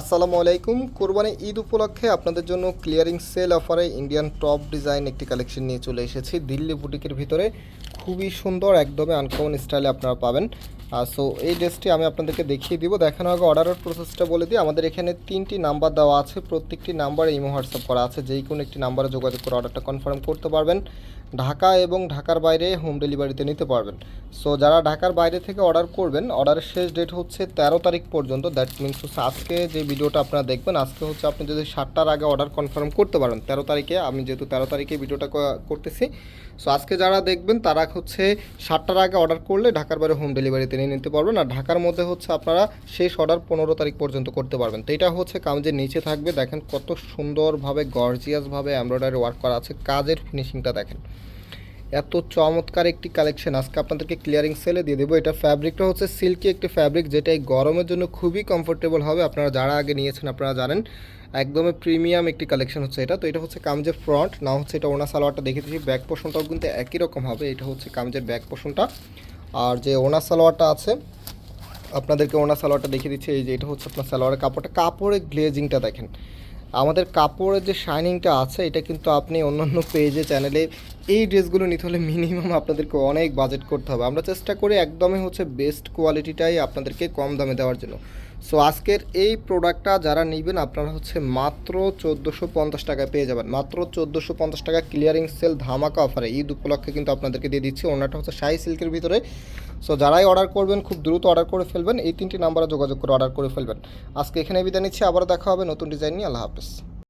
আসসালামু আলাইকুম। কোরবানি ঈদ উপলক্ষে আপনাদের জন্য ক্লিয়ারিং সেল অফারে ইন্ডিয়ান টপ ডিজাইন একটি কালেকশন নিয়ে চলে এসেছি। দিল্লি বুটিকের ভিতরে খুবই সুন্দর, একদমই আনকমন স্টাইলে আপনারা পাবেন। সো এই ড্রেসটি আমি আপনাদেরকে দেখিয়ে দিব। দেখানো আগে অর্ডারের প্রসেসটা বলে দিই। আমাদের এখানে তিনটি নাম্বার দেওয়া আছে। প্রত্যেকটি নাম্বারে ইমো হোয়াটসঅ্যাপ করা আছে। যেই কোনো একটি নাম্বারে যোগাযোগ করে অর্ডারটা কনফার্ম করতে পারবেন। ঢাকা এবং ঢাকার বাইরে হোম ডেলিভারিতে নিতে পারবেন। সো যারা ঢাকার বাইরে থেকে অর্ডার করবেন অর্ডারের শেষ ডেট হচ্ছে তেরো তারিখ পর্যন্ত। দ্যাট মিনস হচ্ছে আজকে যে ভিডিওটা আপনারা দেখবেন, আজকে হচ্ছে আপনি যদি সাতটার আগে অর্ডার কনফার্ম করতে পারেন, তেরো তারিখে, আমি যেহেতু তেরো তারিখে ভিডিওটা করতেছি। সো আজকে যারা দেখবেন, তারা হচ্ছে সাতটার আগে অর্ডার করলে ঢাকার বাইরে হোম ডেলিভারিতে নিয়ে নিতে পারবেন। আর ঢাকার মধ্যে হচ্ছে আপনারা শেষ অর্ডার পনেরো তারিখ পর্যন্ত করতে পারবেন। তো এটা হচ্ছে কামজের নিচে থাকবে, দেখেন কত সুন্দরভাবে গর্জিয়াসভাবে এমব্রয়ডারি ওয়ার্ক করা আছে, কাজের ফিনিশিংটা দেখেন। এত চমৎকার একটি কালেকশন আজকে আপনাদেরকে ক্লিয়ারিং সেলে দিয়ে দেবো। এটা ফ্যাব্রিকটা হচ্ছে সিল্কি একটি ফ্যাব্রিক যেটা এই গরমের জন্য খুবই কমফোর্টেবল হবে। আপনারা যারা আগে নিয়েছেন, আপনারা জানেন, একদমই প্রিমিয়াম একটি কালেকশন হচ্ছে এটা। তো এটা হচ্ছে কামজের ফ্রন্ট না হচ্ছে এটা ওনা সালোয়ারটা দেখে দিচ্ছি ব্যাক পোর্শনটাও কিন্তু একই রকম হবে। এটা হচ্ছে কামজের ব্যাক পোর্শনটা আর যে ওনার সালোয়ারটা আছে, আপনাদেরকে ওনার সালোয়ারটা দেখিয়ে দিচ্ছি, এই যে এটা হচ্ছে আপনার সালোয়ারের কাপড়টা। কাপড়ের গ্লেজিংটা দেখেন। আমাদের কাপড়ের যে শাইনিংটা আছে, এটা কিন্তু আপনি অন্যান্য পেজে, চ্যানেলে এই ড্রেসগুলো নিতে হলে মিনিমাম আপনাদেরকে অনেক বাজেট করতে হবে। আমরা চেষ্টা করি একদমই হচ্ছে বেস্ট কোয়ালিটিটাই আপনাদেরকে কম দামে দেওয়ার জন্য। সো আজকের এই প্রোডাক্টটা যারা নেবেন, আপনারা হচ্ছে মাত্র চোদ্দোশো পঞ্চাশ টাকায় পেয়ে যাবেন। মাত্র চোদ্দোশো পঞ্চাশ টাকা ক্লিয়ারিং সেল ধামাকা অফারে ঈদ উপলক্ষে কিন্তু আপনাদেরকে দিয়ে দিচ্ছি। ওনাটা হচ্ছে শাহি সিল্কের ভিতরে। সো যারাই অর্ডার করবেন, খুব দ্রুত অর্ডার করে ফেলবেন। এই তিনটি নাম্বারে যোগাযোগ করে অর্ডার করে ফেলবেন। আজকে এখানে বিদায় নিচ্ছি। আবার দেখা হবে নতুন ডিজাইন নিয়ে। আল্লাহ হাফেজ।